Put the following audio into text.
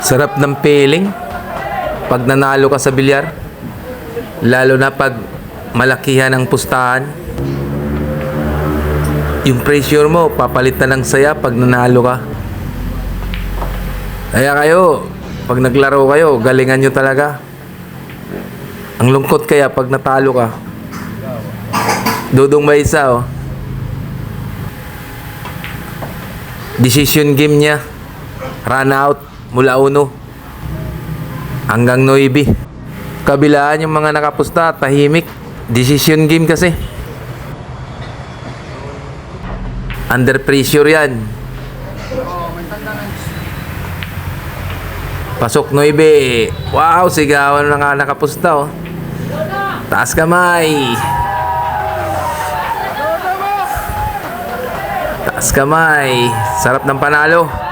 Sarap ng feeling pag nanalo ka sa bilyar. Lalo na pag malakihan ang pustahan. Yung pressure mo, papalit na ng saya pag nanalo ka. Kaya kayo, pag naglaro kayo, galingan nyo talaga. Ang lungkot kaya pag natalo ka. Dudong may isa, oh. Decision game niya. Run out mula uno hanggang 9. Kabilaan yung mga nakapusta, tahimik. Decision game kasi. Under pressure yan. Pasok 9. Wow, sigawan ng mga nakapusta oh. Taas kamay. Taas kamay. Sarap ng panalo.